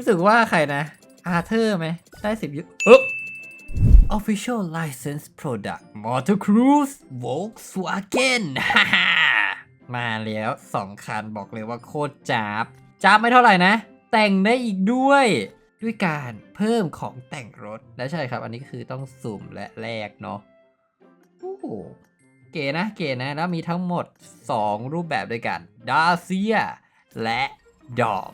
รู้สึกว่าใครนะอาเธอร์ไหมได้สิบยุเอ๊ะ Official License Product Motor Cruise Volkswagen ฮ่าฮ่ามาแล้วสองคันบอกเลยว่าโคตรจับจับไม่เท่าไหร่นะ แต่งได้อีกด้วย ด้วยการเพิ่มของแต่งรถ และใช่ครับ อันนี้คือต้องสุ่มและแลกเนาะโอ้โหเก๋นะเก๋นะ แล้วมีทั้งหมด 2 รูปแบบด้วยกันดาเซียและดอม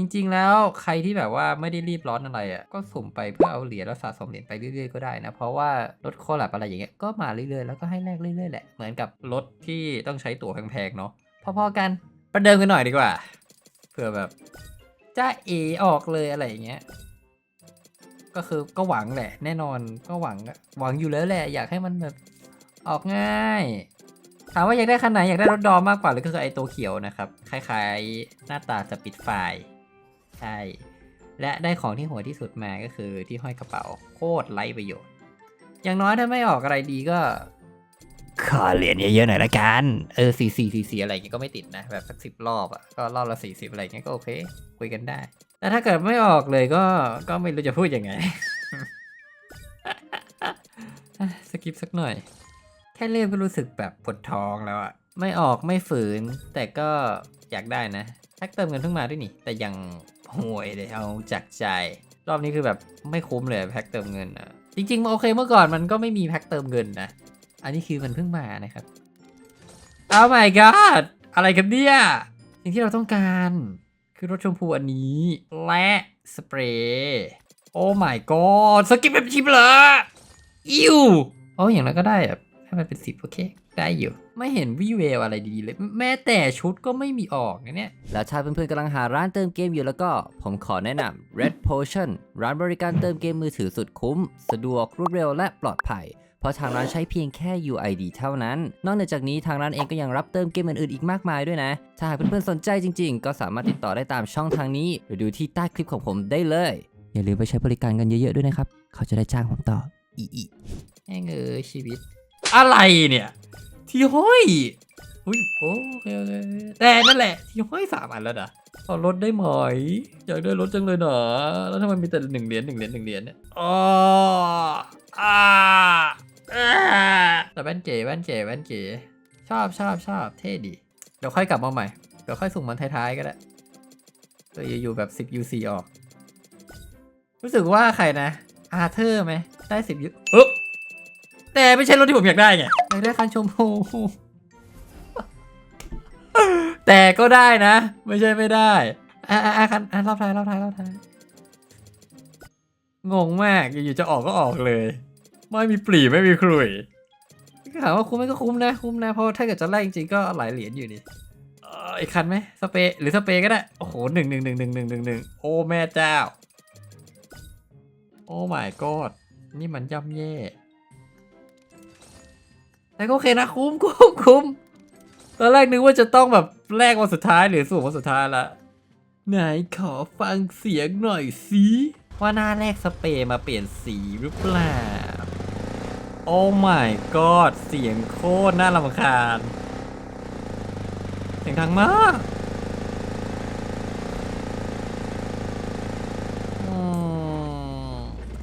จริง ๆ แล้วใครที่แบบว่าไม่ได้รีบร้อนอะไรอะก็สุ่มไปเพื่อเอาเหรียญแล้วสะสมเหรียญไปเรื่อยๆก็ได้นะ เพราะว่ารถโคลับอะไรอย่างเงี้ยก็มาเรื่อยๆแล้วก็ให้แลกเรื่อยๆแหละเหมือนกับรถที่ต้องใช้ตั๋วแพงๆเนาะพอๆกันประเดิมกันหน่อยดีกว่าเผื่อแบบจ้าเอออกเลยอะไรอย่างเงี้ยก็คือก็หวังแหละ แน่นอนก็หวังหวังอยู่แล้วแหละ อยากให้มันแบบออกง่ายถามว่าอยากได้คันไหนอยากได้รถดอมมากกว่าหรือก็คือไอตัวเขียวนะครับ คล้ายๆ หน้าตาสปิดไฟ ใช่ และได้ของที่โหัวที่สุดมาก็คือที่ห้อยกระเป๋าโคตรไร้ประโยชน์ อย่างน้อยถ้าไม่ออกอะไรดีก็ ขอเหรียญเยอะๆหน่อยละกัน เออสี่สี่สี่สี่อะไรอย่างเงี้ยก็ไม่ติดนะ แบบสักสิบรอบอะก็รอบละสี่สิบอะไรอย่างเงี้ยก็โอเคคุยกันได้ แต่ถ้าเกิดไม่ออกเลยก็ก็ไม่รู้จะพูดยังไงสกิปสักหน่อย แค่เล่นก็รู้สึกแบบปวดท้องแล้วอะไม่ออกไม่ฝืน แต่ก็อยากได้นะแพ็กเติมเงินเพิ่งมาด้วยนี่ แต่ยัง ห่วยเลยเอาจากใจ รอบนี้คือแบบไม่คุ้มเลยแพ็กเติมเงินอะจริงๆโอเคเมื่อก่อนมันก็ไม่มีแพ็กเติมเงินนะ อันนี้คือมันเพิ่งมานะครับ Oh my god อะไรกันเนี่ยสิ่งที่เราต้องการคือรถชมพูอันนี้ และสเปรย์โอ้ my god สกิปแบบชิปเหรออิวโอ้อย่างนั้นก็ได้อะ ให้มันเป็นสิบโอเค ได้อยู่ ไม่เห็นวิเวลอะไรดีๆเลย แม้แต่ชุดก็ไม่มีออกนะเนี่ย แล้วถ้าเพื่อนๆกำลังหาร้านเติมเกมอยู่แล้วก็ ผมขอแนะนำ Red Potion ร้านบริการเติมเกมมือถือสุดคุ้ม สะดวกรวดเร็วและปลอดภัยเพราะทางร้านใช้เพียงแค่ UID เท่านั้น นอกเหนือจากนี้ทางร้านเองก็ยังรับเติมเกมอื่นๆอีกมากมายด้วยนะ ถ้าหากเพื่อนๆสนใจจริงๆ ก็สามารถติดต่อได้ตามช่องทางนี้ หรือดูที่ใต้คลิปของผมได้เลย อย่าลืมไปใช้บริการกันเยอะๆด้วยนะครับ เขาจะได้จ้างผมต่ออีอีแม่งเออชีวิต อะไรเนี่ย ที่ห้อยอุ้ยโอเคโอเคแต่นั่นแหละ ที่ห้อยสามอันแล้วนะขอลดได้ไหมอยากได้รถจังเลยหนอแล้วทำไมมีแต่หนึ่งเหรียญหนึ่งเหรียญหนึ่งเหรียญเนี่ยอ๋ออ่าอ่าแต่แว่นเก๋แว่นเก๋แว่นเก๋ชอบชอบชอบเท่ดี เดี๋ยวค่อยกลับมาใหม่ เดี๋ยวค่อยสุ่มมันท้ายๆก็ได้เอออยู่ๆแบบ 10 UC ออก รู้สึกว่าใครนะ อาเธอร์ไหมได้ 10 U เอ๊ะ แต่ไม่ใช่รถที่ผมอยากได้ไงอยากได้คันชมพูแต่ก็ได้นะ ไม่ใช่ไม่ได้อะอะอะคันอะรอบท้ายรอบท้ายรอบท้ายงงมากอยู่ๆจะออกก็ออกเลย ไม่มีปลีไม่มีครุยถามว่าคุ้มไหมก็คุ้มนะคุ้มนะเพราะถ้าเกิดจะไล่จริงๆก็หลายเหรียญอยู่นี่อีกคันไหมสเปร์หรือสเปร์ก็ได้ โอ้โหหนึ่งหนึ่งหนึ่งหนึ่งหนึ่งหนึ่งหนึ่งโอ้แม่เจ้า โอ้ my god นี่มันย่ำแย่ แต่ก็โอเคนะคุ้มคุ้มคุ้มตอนแรกนึกว่าจะต้องแบบแลกวันสุดท้ายหรือสูงวันสุดท้ายละไหนขอฟังเสียงหน่อยสิว่าหน้าแรกสเปรย์มาเปลี่ยนสีหรือเปล่า โอ้ my god เสียงโคตรน่ารำคาญ เสียงดังมากอืม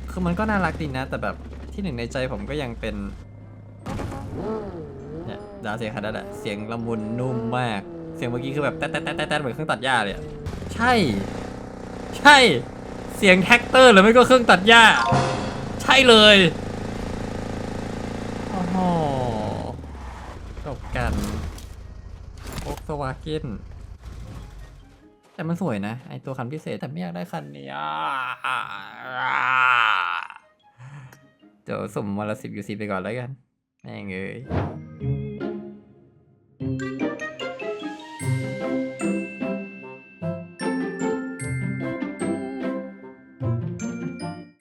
คือมันก็น่ารักดีนะ แต่แบบที่หนึ่งในใจผมก็ยังเป็น เนี่ยดาวเสียงขนาดนั้นแหละเสียงละมุนนุ่มมาก เสียงเมื่อกี้คือแบบแต๊ดแต๊ดแต๊ดแต๊ดเหมือนเครื่องตัดหญ้าเลยอะใช่ ใช่ เสียงแท็กเตอร์หรือไม่ก็เครื่องตัดหญ้า ใช่เลยโอ้โหจบกันโฟกสวาเกนแต่มันสวยนะ ไอตัวคันพิเศษแต่ไม่อยากได้คันนี้อะเดี๋ยวสุ่มวันละสิบยูซีไปก่อนแล้วกัน แม่งเอ้ย